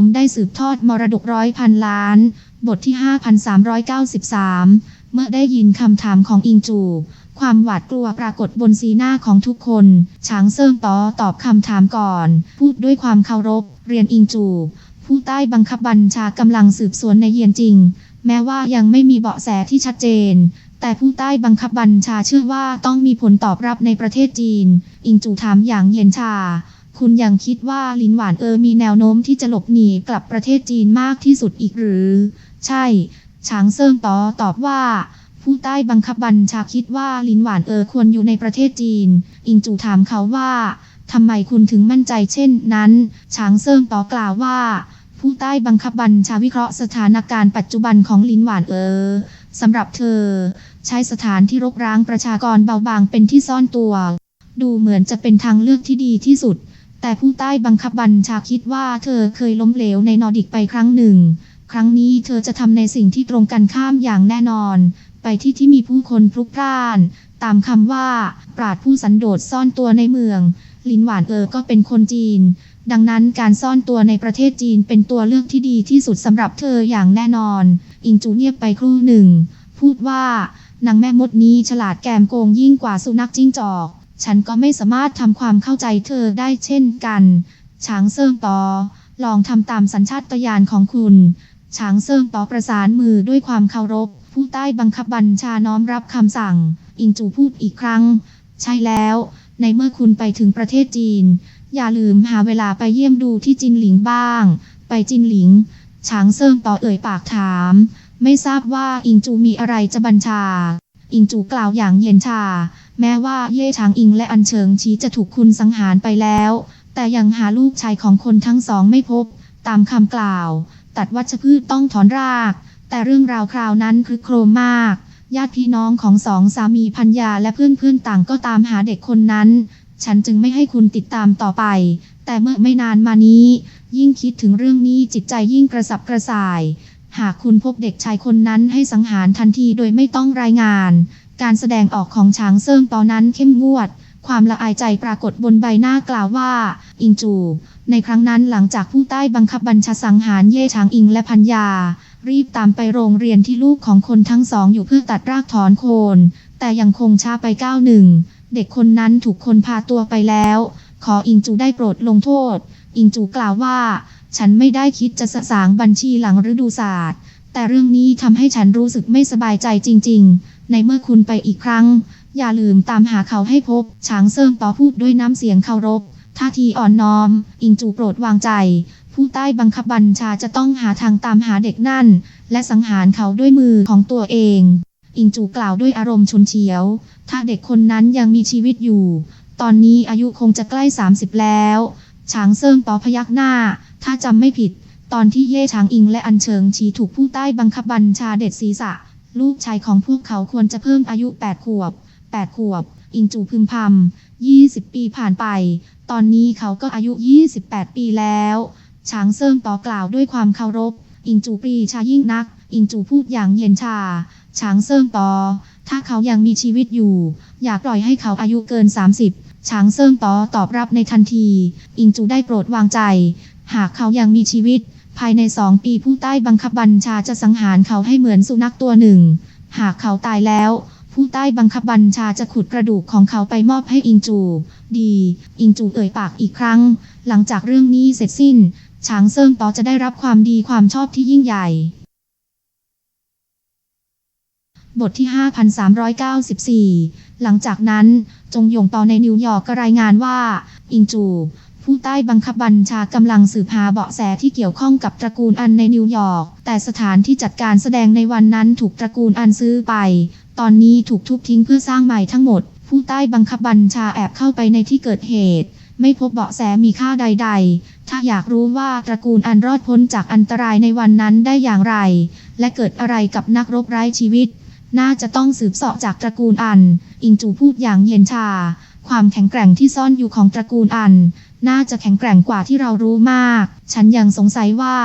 ผมได้สืบทอดมรดกร้อยพันล้าน บทที่ 5393 เมื่อได้ยินคำถามของอิงจู ความหวาดกลัวปรากฏบนสีหน้าของทุกคนฉางเซิงตอตอบคำถามก่อน พูดด้วยความเคารพ เรียนอิงจู ผู้ใต้บังคับบัญชากำลังสืบสวนในเยียนจริง แม้ว่ายังไม่มีเบาะแสที่ชัดเจนแต่ผู้ใต้บังคับบัญชาเชื่อว่าต้องมีผลตอบรับในประเทศจีน อิงจูถามอย่างเย็นชา คุณยังคิดว่าลินหวานเออมีแนวโน้มที่จะหลบหนีกลับประเทศจีนมากที่สุดอีกหรือ ใช่ฉางเซิงตอตอบว่า ผู้ใต้บังคับบัญชาคิดว่าลินหวานเออควรอยู่ในประเทศจีน อิงจูถามเขาว่าทำไมคุณถึงมั่นใจเช่นนั้นฉางเซิงตอกล่าวว่า ผู้ใต้บังคับบัญชาวิเคราะห์สถานการณ์ปัจจุบันของลินหวานเออสำหรับเธอ ใช้สถานที่รกร้างประชากรเบาบางเป็นที่ซ่อนตัว ดูเหมือนจะเป็นทางเลือกที่ดีที่สุด แต่ผู้ใต้บังคับบัญชาคิดว่าเธอเคยล้มเหลวในนอร์ดิกไปครั้งหนึ่ง ครั้งนี้เธอจะทำในสิ่งที่ตรงกันข้ามอย่างแน่นอน ไปที่ที่มีผู้คนพลุกพล่าน ตามคำว่า ปราดผู้สันโดษซ่อนตัวในเมือง ลินหวานเออก็เป็นคนจีน ดังนั้นการซ่อนตัวในประเทศจีนเป็นตัวเลือกที่ดีที่สุดสำหรับเธออย่างแน่นอน อิงจูเงียบไปครู่หนึ่ง พูดว่านางแม่มดนี้ฉลาดแกมโกงยิ่งกว่าสุนัขจิ้งจอก ฉันก็ไม่สามารถทำความเข้าใจเธอได้เช่นกันฉางเซิงตอ ลองทำตามสัญชาตญาณของคุณฉางเซิงตอประสานมือด้วยความเคารพ ผู้ใต้บังคับบัญชาน้อมรับคำสั่ง อิงจูพูดอีกครั้ง ใช่แล้ว ในเมื่อคุณไปถึงประเทศจีน อย่าลืมหาเวลาไปเยี่ยมดูที่จินหลิงบ้าง ไปจินหลิงฉางเซิงต่อเอ่ยปากถาม ไม่ทราบว่าอิงจูมีอะไรจะบัญชา อิงจูกล่าวอย่างเย็นชา แม้ว่าเย่ชางอิงและอันเฉิงชีจะถูกคุณสังหารไปแล้ว แต่ยังหาลูกชายของคนทั้งสองไม่พบ ตามคำกล่าว ตัดวัชพืชต้องถอนราก แต่เรื่องราวคราวนั้นคลึกโครมมาก ญาติพี่น้องของสองสามีพัญญาและเพื่อนๆต่างก็ตามหาเด็กคนนั้น ฉันจึงไม่ให้คุณติดตามต่อไป แต่เมื่อไม่นานมานี้ ยิ่งคิดถึงเรื่องนี้จิตใจยิ่งกระสับกระส่าย หากคุณพบเด็กชายคนนั้นให้สังหารทันทีโดยไม่ต้องรายงาน การแสดงออกของช้างเซิงตอนนั้นเข้มงวด ความละอายใจปรากฏบนใบหน้ากล่าวว่า อิงจู ในครั้งนั้นหลังจากผู้ใต้บังคับบัญชาสังหารเย่ช้างอิงและพัญญา รีบตามไปโรงเรียนที่ลูกของคนทั้งสองอยู่เพื่อตัดรากถอนโคน แต่ยังคงช้าไปก้าวหนึ่ง เด็กคนนั้นถูกคนพาตัวไปแล้ว ขออิงจูได้โปรดลงโทษ อิงจูกล่าวว่า ฉันไม่ได้คิดจะสะสางบัญชีหลังฤดูศาสตร์แต่เรื่องนี้ทำให้ฉันรู้สึกไม่สบายใจจริง ๆ ในเมื่อคุณไปอีกครั้ง อย่าลืมตามหาเขาให้พบฉางเซิงต่อพูดด้วยน้ำเสียงเคารพ ท่าทีอ่อนน้อม อิงจูโปรดวางใจ ผู้ใต้บังคับบัญชาจะต้องหาทางตามหาเด็กนั่น และสังหารเขาด้วยมือของตัวเอง อิงจูกล่าวด้วยอารมณ์ชุนเฉียว ถ้าเด็กคนนั้นยังมีชีวิตอยู่ ตอนนี้อายุคงจะใกล้ 30 แล้วฉางเซิงต่อพยักหน้า ถ้าจำไม่ผิด ตอนที่เย่ช้างอิงและอันเฉิงชีถูกผู้ใต้บังคับบัญชาเด็ดศีรษะ ลูกชายของพวกเขาควรจะเพิ่มอายุ 8 ขวบ 8 ขวบ อิงจูพึมพำ20 ปีผ่านไป ตอนนี้เขาก็อายุ 28 ปีแล้วฉางเซิงต่อกล่าวด้วยความเคารพ อิงจูปรีชายิ่งนัก อิงจูพูดอย่างเย็นชาฉางเซิงต่อ ถ้าเขายังมีชีวิตอยู่ อยากปล่อยให้เขาอายุเกิน 30ฉางเซิงต่อตอบรับในทันที อิงจูได้โปรดวางใจ หากเขายังมีชีวิต ภายในสองปีผู้ใต้บังคับบัญชาจะสังหารเขาให้เหมือนสุนัขตัวหนึ่ง หากเขาตายแล้ว ผู้ใต้บังคับบัญชาจะขุดกระดูกของเขาไปมอบให้อิงจู ดี อิงจูเอ่ยปากอีกครั้ง หลังจากเรื่องนี้เสร็จสิ้นฉางเซิงต่อจะได้รับความดีความชอบที่ยิ่งใหญ่ บทที่ 5394 หลังจากนั้นจงยงต่อในนิวยอร์กรายงานว่า อิงจู ผู้ใต้บังคับบัญชากำลังสืบหาเบาะแสที่เกี่ยวข้องกับตระกูลอันในนิวยอร์ก แต่สถานที่จัดการแสดงในวันนั้นถูกตระกูลอันซื้อไป ตอนนี้ถูกทุบทิ้งเพื่อสร้างใหม่ทั้งหมด ผู้ใต้บังคับบัญชาแอบเข้าไปในที่เกิดเหตุ ไม่พบเบาะแสมีค่าใด ๆ ถ้าอยากรู้ว่าตระกูลอันรอดพ้นจากอันตรายในวันนั้นได้อย่างไร และเกิดอะไรกับนักรบไร้ชีวิต น่าจะต้องสืบเสาะจากตระกูลอัน อิงจูพูดอย่างเย็นชา ความแข็งแกร่งที่ซ่อนอยู่ของตระกูลอัน น่าจะแข็งแกร่งกว่าที่เรารู้มาก ฉันยังสงสัยว่า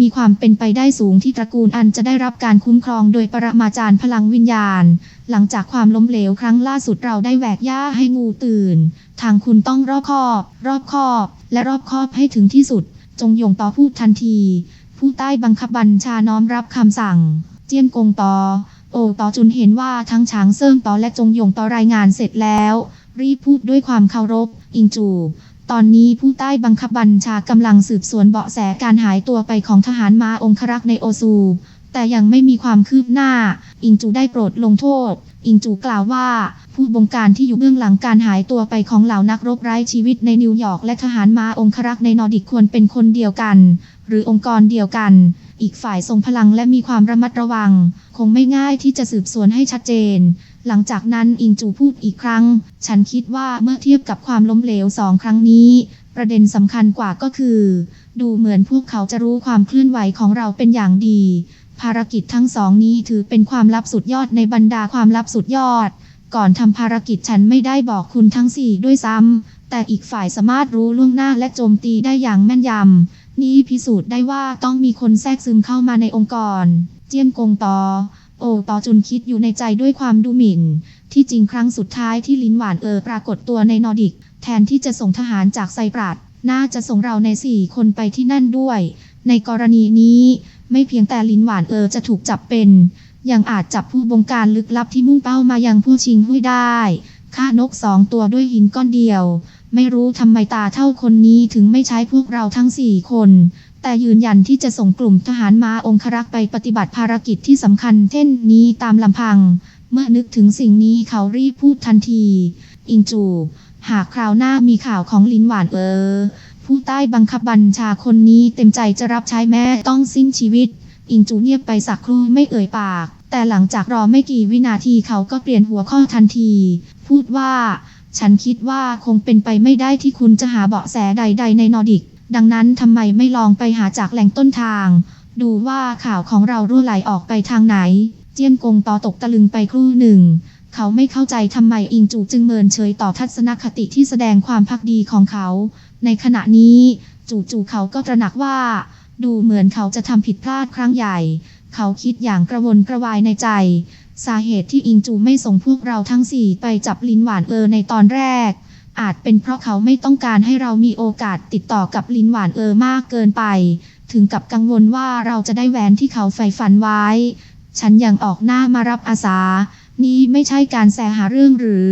มีความเป็นไปได้สูงที่ตระกูลอันจะได้รับการคุ้มครองโดยปรมาจารย์พลังวิญญาณ หลังจากความล้มเหลวครั้งล่าสุดเราได้แหวกหญ้าให้งูตื่น ทางคุณต้องรอบคอบ รอบคอบ และรอบคอบให้ถึงที่สุด จงยงต่อพูดทันที ผู้ใต้บังคับบัญชาน้อมรับคำสั่ง เจียนกงตอโอต่อจุนเห็นว่าทั้งช้างเซิ่งตอและจงยงต่อรายงานเสร็จแล้ว รีบพูดด้วยความเคารพ อิงจู ตอนนี้ผู้ใต้บังคับบัญชากำลังสืบสวนเบาะแสการหายตัวไปของทหารมาองครักษ์ในโอซู แต่ยังไม่มีความคืบหน้า อิงจูได้โปรดลงโทษ อิงจูกล่าวว่า ผู้บงการที่อยู่เบื้องหลังการหายตัวไปของเหล่านักรบไร้ชีวิตในนิวยอร์กและทหารมาองครักษ์ในนอร์ดิกควรเป็นคนเดียวกัน หรือองค์กรเดียวกัน อีกฝ่ายทรงพลังและมีความระมัดระวัง คงไม่ง่ายที่จะสืบสวนให้ชัดเจน หลังจากนั้นอิงจูพูดอีกครั้ง ฉันคิดว่าเมื่อเทียบกับความล้มเหลวสองครั้งนี้ ประเด็นสำคัญกว่าก็คือ ดูเหมือนพวกเขาจะรู้ความเคลื่อนไหวของเราเป็นอย่างดี ภารกิจทั้งสองนี้ถือเป็นความลับสุดยอดในบรรดาความลับสุดยอด ก่อนทำภารกิจฉันไม่ได้บอกคุณทั้งสี่ด้วยซ้ำแต่อีกฝ่ายสามารถรู้ล่วงหน้าและโจมตีได้อย่างแม่นยำนี่พิสูจน์ได้ว่าต้องมีคนแทรกซึมเข้ามาในองค์กร เจียนกงตอ โอตอจุนคิดอยู่ในใจด้วยความดูหมิ่น ที่จริงครั้งสุดท้ายที่ลินหวานเออปรากฏตัวในนอร์ดิก แทนที่จะส่งทหารจากไซปรัสน่าจะส่งเราในสี่คนไปที่นั่นด้วย ในกรณีนี้ ไม่เพียงแต่ลินหวานเออจะถูกจับเป็น ยังอาจจับผู้บงการลึกลับที่มุ่งเป้ามายังผู้ชิงหุ้ยได้ฆ่านกสองตัวด้วยหินก้อนเดียว ไม่รู้ทำไมตาเท่าคนนี้ถึงไม่ใช้พวกเราทั้งสี่คน แต่ยืนยันที่จะส่งกลุ่มทหารมาองครักษ์ไปปฏิบัติภารกิจที่สำคัญเช่นนี้ตามลำพัง เมื่อนึกถึงสิ่งนี้เขารีบพูดทันที อิงจู หากคราวหน้ามีข่าวของลินหวานเออ ผู้ใต้บังคับบัญชาคนนี้เต็มใจจะรับใช้แม้ต้องสิ้นชีวิต อิงจูเงียบไปสักครู่ไม่เอ่ยปาก แต่หลังจากรอไม่กี่วินาทีเขาก็เปลี่ยนหัวข้อทันที พูดว่า ฉันคิดว่าคงเป็นไปไม่ได้ที่คุณจะหาเบาะแสใด ๆ ในนอร์ดิก ดังนั้นทำไมไม่ลองไปหาจากแหล่งต้นทาง ดูว่าข่าวของเรารั่วไหลออกไปทางไหน เจียนกงตอตกตะลึงไปครู่หนึ่ง เขาไม่เข้าใจทำไมอิงจูจึงเมินเฉยต่อทัศนคติที่แสดงความพักดีของเขา ในขณะนี้ จู่ๆเขาก็ตระหนักว่า ดูเหมือนเขาจะทำผิดพลาดครั้งใหญ่ เขาคิดอย่างกระวนกระวายในใจ สาเหตุที่อิงจูไม่ส่งพวกเราทั้งสี่ไปจับลินหวานเออในตอนแรก อาจเป็นเพราะเขาไม่ต้องการให้เรามีโอกาสติดต่อกับลินหวานเออมากเกินไป ถึงกับกังวลว่าเราจะได้แหวนที่เขาใฝ่ฝันไว้ ฉันยังออกหน้ามารับอาสา นี่ไม่ใช่การแสหาเรื่องหรือ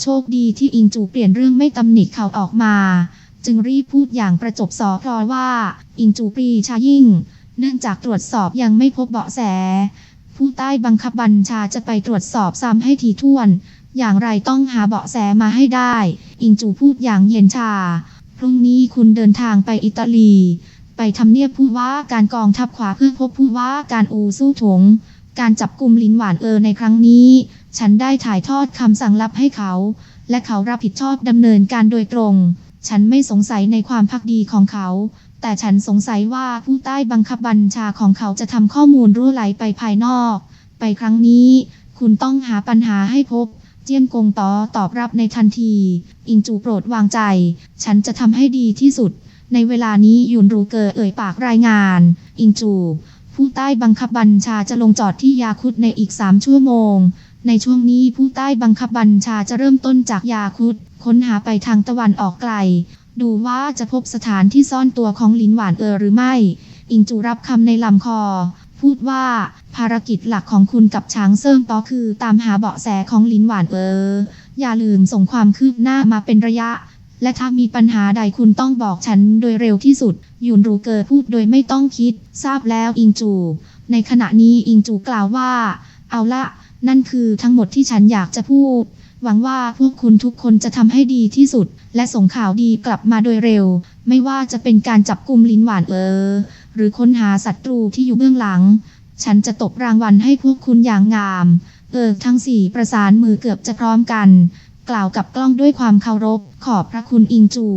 โชคดีที่อิงจูเปลี่ยนเรื่องไม่ตำหนิเขาออกมา จึงรีบพูดอย่างประจบสอพลอยว่า อิงจูปรีชายิ่ง เนื่องจากตรวจสอบยังไม่พบเบาะแส ผู้ใต้บังคับบัญชาจะไปตรวจสอบซ้ำให้ถี่วน อย่างไรต้องหาเบาะแสมาให้ได้ อิงจูพูดอย่างเย็นชา พรุ่งนี้คุณเดินทางไปอิตาลี ไปทำเนียบผู้ว่าการกองทัพขวาเพื่อพบผู้ว่าการอูสู้ถง การจับกลุ่มลินหวานเออในครั้งนี้ ฉันได้ถ่ายทอดคำสั่งลับให้เขา และเขารับผิดชอบดำเนินการโดยตรง ฉันไม่สงสัยในความพักดีของเขา แต่ฉันสงสัยว่าผู้ใต้บังคับบัญชาของเขาจะทำข้อมูลรั่วไหลไปภายนอก ไปครั้งนี้ คุณต้องหาปัญหาให้พบ เจียนกงตอตอบรับในทันที อิงจูโปรดวางใจ ฉันจะทำให้ดีที่สุด ในเวลานี้ยุนรูเกอเอ่ยปากรายงาน อิงจู ผู้ใต้บังคับบัญชาจะลงจอดที่ยาคุดในอีกสามชั่วโมง ในช่วงนี้ผู้ใต้บังคับบัญชาจะเริ่มต้นจากยาคุดค้นหาไปทางตะวันออกไกล ดูว่าจะพบสถานที่ซ่อนตัวของลินหวานเออหรือไม่ อิงจูรับคำในลำคอ พูดว่า ภารกิจหลักของคุณกับช้างเซิงต่อคือตามหาเบาะแสของลินหวานเออ อย่าลืมส่งความคืบหน้ามาเป็นระยะ และถ้ามีปัญหาใดคุณต้องบอกฉันโดยเร็วที่สุด ยุนรูเกอพูดโดยไม่ต้องคิด ทราบแล้วอิงจู ในขณะนี้อิงจูกล่าวว่า เอาละ นั่นคือทั้งหมดที่ฉันอยากจะพูด หวังว่าพวกคุณทุกคนจะทำให้ดีที่สุด และส่งข่าวดีกลับมาโดยเร็ว ไม่ว่าจะเป็นการจับกลุ่มลินหวานเออ หรือค้นหาศัตรูที่อยู่เบื้องหลัง ฉันจะตบรางวัลให้พวกคุณอย่างงาม เออ ทั้งสี่ประสานมือเกือบจะพร้อมกัน กล่าวกับกล้องด้วยความเคารพ ขอบพระคุณอิงจู